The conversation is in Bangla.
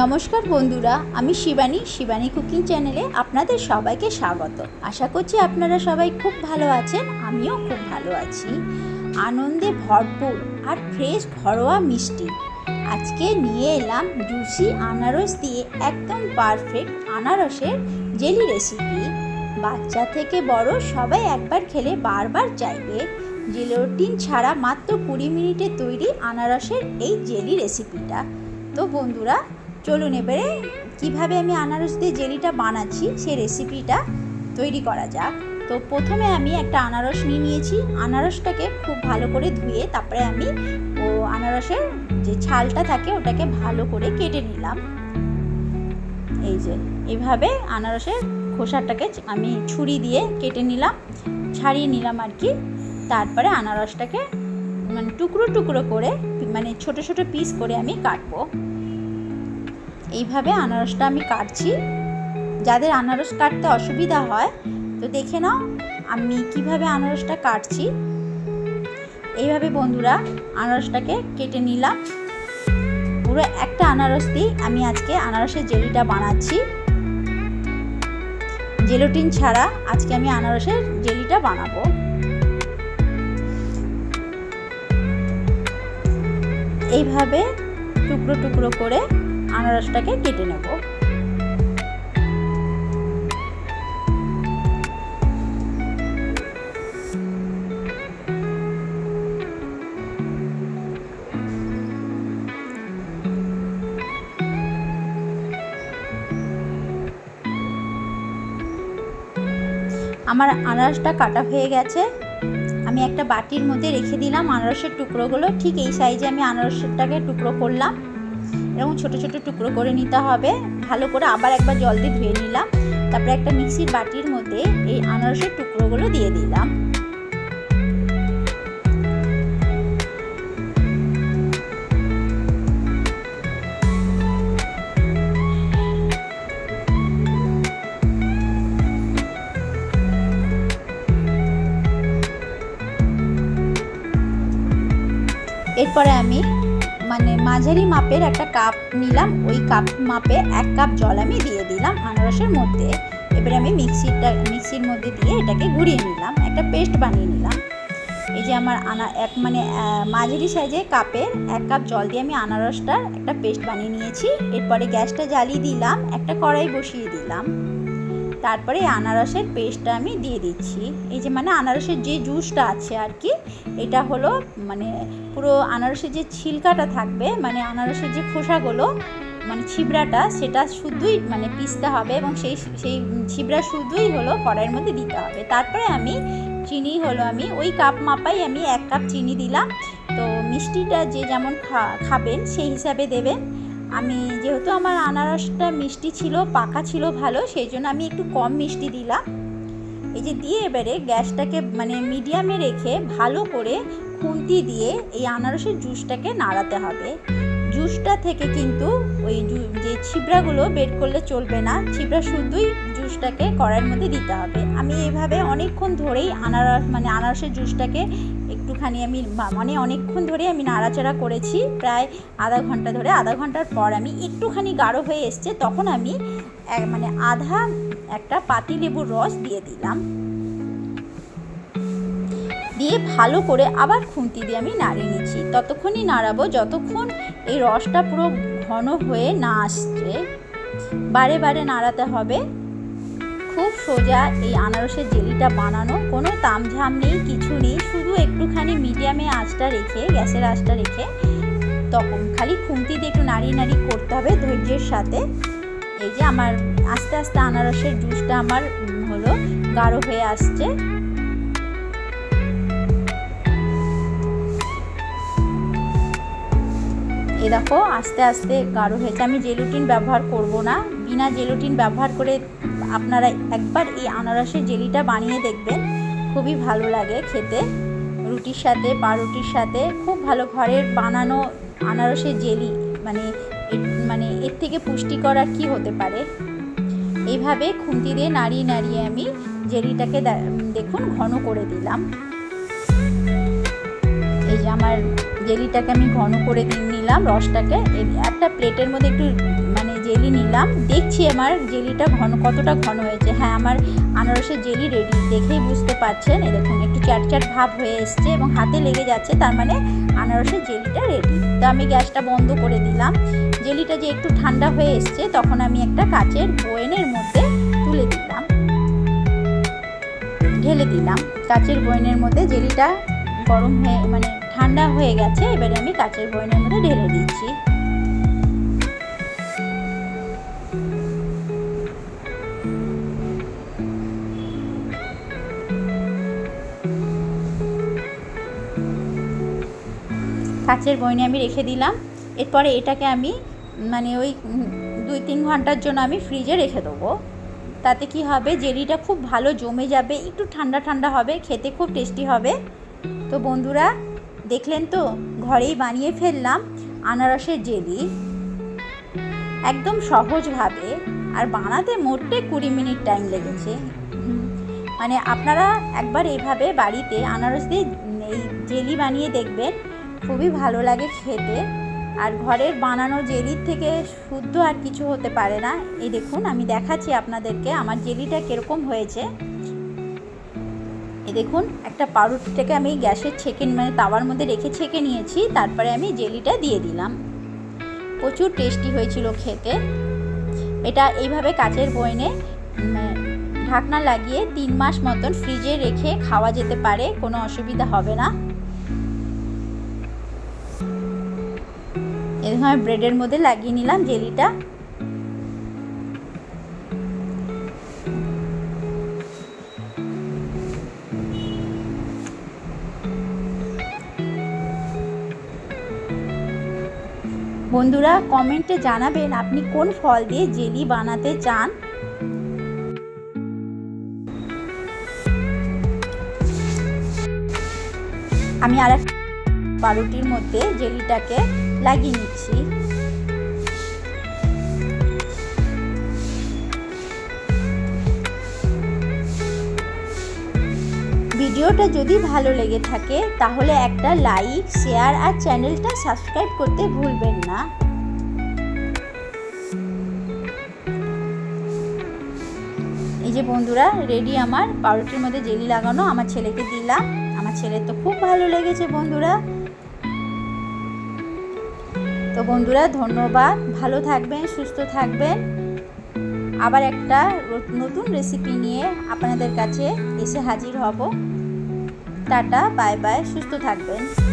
নমস্কার বন্ধুরা, আমি শিবানী শিবানী কুকিং চ্যানেলে আপনাদের সবাইকে স্বাগত। আশা করছি আপনারা সবাই খুব ভালো আছেন, আমিও খুব ভালো আছি। আনন্দে ভরপুর আর ফ্রেশ ঘরোয়া মিষ্টি। আজকে নিয়ে এলাম জুসি আনারস দিয়ে একদম পারফেক্ট আনারসের জেলি রেসিপি বাচ্চা থেকে বড় সবাই একবার খেলে বারবার চাইবে। জেলোটিন ছাড়া মাত্র কুড়ি মিনিটে তৈরি আনারসের এই জেলি রেসিপিটা তো বন্ধুরা চলুন এবারে কীভাবে আমি আনারস দিয়ে জেলিটা বানাচ্ছি, সেই রেসিপিটা তৈরি করা যাক। তো প্রথমে আমি একটা আনারস নিয়ে নিয়েছি। আনারসটাকে খুব ভালো করে ধুয়ে তারপরে আমি ও আনারসের যে ছালটা থাকে, ওটাকে ভালো করে কেটে নিলাম। এই যে, এভাবে আনারসের খোসাটাকে আমি ছুরি দিয়ে কেটে নিলাম, ছাড়িয়ে নিলাম আর কি। তারপরে আনারসটাকে মানে টুকরো টুকরো করে মানে ছোট ছোট পিস করে আমি কাটবো। এইভাবে আনারসটা আমি কাটছি। যাদের আনারস কাটতে অসুবিধা হয়, তো দেখে নাও আমি কীভাবে আনারসটা কাটছি। এইভাবে বন্ধুরা আনারসটাকে কেটে নিলাম। পুরো একটা আনারস দিয়ে আমি আজকে আনারসের জেলিটা বানাচ্ছি। জেলোটিন ছাড়া আজকে আমি আনারসের জেলিটা বানাবো। এইভাবে টুকরো টুকরো করে আনারসটাকে কেটে নেব। আমার আনারসটা কাটা হয়ে গেছে। আমি একটা বাটির মধ্যে রেখে দিলাম আনারসের টুকরোগুলো। ঠিক এই সাইজে আমি আনারসটাকে টুকরো করলাম। এরকম ছোট ছোট টুকরো করে নিতে হবে। ভালো করে আবার একবার জল দিয়ে ধুয়ে নিলাম। তারপরে একটা মিক্সির বাটির মধ্যে এই আনারসের টুকরোগুলো দিয়ে দিলাম। এরপরে আমি মাঝারি মাপের একটা কাপ নিলাম। ওই কাপ মাপে এক কাপ জল আমি দিয়ে দিলাম আনারসের মধ্যে। এবারে আমি মিক্সিটা, মিক্সির মধ্যে দিয়ে এটাকে ঘুরিয়ে নিলাম। একটা পেস্ট বানিয়ে নিলাম। এই যে আমার আনা, এক মানে মাঝারি সাইজে কাপের এক কাপ জল দিয়ে আমি আনারসটার একটা পেস্ট বানিয়ে নিয়েছি। এরপরে গ্যাসটা জ্বালিয়ে দিলাম। একটা কড়াই বসিয়ে দিলাম। তারপরে আনারসের পেস্টটা আমি দিয়ে দিচ্ছি। এই যে মানে আনারসের যে জুসটা আছে আর কি, এটা হলো মানে পুরো আনারসের যে ছিলকাটা থাকবে মানে আনারসের যে খোসাগুলো মানে ছিবড়াটা, সেটা শুধুই মানে পিসতে হবে এবং সেই সেই ছিবড়া শুধুই হলো কড়াইয়ের মধ্যে দিতে হবে। তারপরে আমি চিনি হলো আমি ওই কাপ মাপাই আমি এক কাপ চিনি দিলাম। তো মিষ্টিটা যে যেমন খাবেন সেই হিসাবে দেবেন। আমি যেহেতু আমার আনারসটা মিষ্টি ছিল, পাকা ছিল ভালো, সেই জন্য আমি একটু কম মিষ্টি দিলাম। এই যে দিয়ে এবারে গ্যাসটাকে মানে মিডিয়ামে রেখে ভালো করে খুন্তি দিয়ে এই আনারসের জুসটাকে নাড়াতে হবে। জুসটা থেকে কিন্তু ওই যে ছিবড়াগুলো বের করলে চলবে না, ছিবড়া শুধুই জুসটাকে কড়াইয়ের মধ্যে দিতে হবে। আমি এইভাবে অনেকক্ষণ ধরেই আনারস মানে আনারসের জুসটাকে একটুখানি আমি মানে অনেকক্ষণ ধরে আমি নাড়াচাড়া করেছি, প্রায় আধা ঘণ্টা ধরে। আধা ঘণ্টার পর আমি একটুখানি গাঢ় হয়ে এসছে, তখন আমি মানে আধা একটা পাতি লেবুর রস দিয়ে দিলাম। দিয়ে ভালো করে আবার খুন্তি দিয়ে আমি নাড়িয়ে নিচ্ছি। ততক্ষণই নাড়াবো, যতক্ষণ এই রসটা পুরো ঘন হয়ে না আসছে। বারে বারে নাড়াতে হবে। খুব সোজা এই আনারসের জেলিটা বানানো। কোনো তামঝাম নেই, কিছু নেই, শুধু একটুখানি মিডিয়ামে আঁচটা রেখে, গ্যাসের আঁচটা রেখে, তখন খালি খুন্তি দিয়ে একটু নাড়িয়ে নাড়িয়ে করতে হবে ধৈর্যের সাথে। এই যে আমার আস্তে আস্তে আনারসের জুসটা আমার হলো গাঢ় হয়ে আসছে। এ দেখো, আস্তে আস্তে গাঢ় হয়েছে। আমি জেলুটিন ব্যবহার করব না। বিনা জেলুটিন ব্যবহার করে আপনারা একবার এই আনারসের জেলিটা বানিয়ে দেখবেন। খুবই ভালো লাগে খেতে। রুটির সাথে, পাউরুটির সাথে খুব ভালো ঘরের বানানো আনারসের জেলি। মানে মানে এর থেকে পুষ্টিকর আর কী হতে পারে। এইভাবে খুন্তি দিয়ে নাড়িয়ে নাড়িয়ে আমি জেলিটাকে দেখুন ঘন করে দিলাম। এই যে আমার জেলিটাকে আমি ঘন করে দিয়ে নিলাম রসটাকে। একটা প্লেটের মধ্যে একটু জেলি নিলাম। দেখছি আমার জেলিটা ঘন, কতটা ঘন হয়েছে। হ্যাঁ আমার আনারসের জেলি রেডি দেখেই বুঝতে পারছেন। এই দেখুন, একটু চ্যাট চ্যাট ভাব হয়ে এসছে এবং হাতে লেগে যাচ্ছে, তার মানে আনারসের জেলিটা রেডি তো আমি গ্যাসটা বন্ধ করে দিলাম। জেলিটা যে একটু ঠান্ডা হয়ে এসছে, তখন আমি একটা কাচের বয়েনের মধ্যে তুলে দিলাম। ঢেলে দিলাম। কাচের বয়নের মধ্যে জেলিটা গরম হয়ে মানে ঠান্ডা হয়ে গেছে। এবারে আমি কাচের বয়নের মধ্যে ঢেলে দিচ্ছি। কাচের বয়নে আমি রেখে দিলাম। এরপরে এটাকে আমি মানে ওই দুই তিন ঘণ্টার জন্য আমি ফ্রিজে রেখে দেবো। তাতে কি হবে, জেলিটা খুব ভালো জমে যাবে, একটু ঠান্ডা ঠান্ডা হবে, খেতে খুব টেস্টি হবে। তো বন্ধুরা, দেখলেন তো, ঘরেই বানিয়ে ফেললাম আনারসের জেলি। একদম সহজভাবে, আর বানাতে মোটে কুড়ি মিনিট টাইম লেগেছে। মানে আপনারা একবার এইভাবে বাড়িতে আনারস দিয়ে এই জেলি বানিয়ে দেখবেন। খুবই ভালো লাগে খেতে। আর ঘরের বানানো জেলির থেকে শুদ্ধ আর কিছু হতে পারে না। এই দেখুন, আমি দেখাচ্ছি আপনাদেরকে আমার জেলিটা কীরকম হয়েছে। এই দেখুন, একটা পাউরুটিটাকে আমি গ্যাসের ছেঁকে মানে তাওয়ার মধ্যে রেখে ছেঁকে নিয়েছি, তারপরে আমি জেলিটা দিয়ে দিলাম। প্রচুর টেস্টি হয়েছিল খেতে। এটা এইভাবে কাচের বয়নে ঢাকনা লাগিয়ে তিন মাস মতন ফ্রিজে রেখে খাওয়া যেতে পারে, কোনো অসুবিধা হবে না। এরকম ব্রেডের মধ্যে লাগিয়ে নিলাম জেলিটা। বন্ধুরা, কমেন্টে জানাবেন আপনি কোন ফল দিয়ে জেলি বানাতে চান। আমি আর এক বারোটির মধ্যে জেলিটাকে লাগিয়ে নিচ্ছি। ভিডিওটা যদি ভালো লেগে থাকে, তাহলে একটা লাইক, শেয়ার আর চ্যানেলটা সাবস্ক্রাইব করতে ভুলবেন না। এই যে বন্ধুরা রেডি আমার। পাউরুটির মধ্যে জেলি লাগানো, আমার ছেলেকে দিলাম। আমার ছেলের তো খুব ভালো লেগেছে বন্ধুরা। তো বন্ধুরা, ধন্যবাদ। ভালো থাকবেন, সুস্থ থাকবেন। আবার একটা নতুন রেসিপি নিয়ে আপনাদের কাছে এসে হাজির হব। টাটা, বাই বাই, সুস্থ থাকবেন।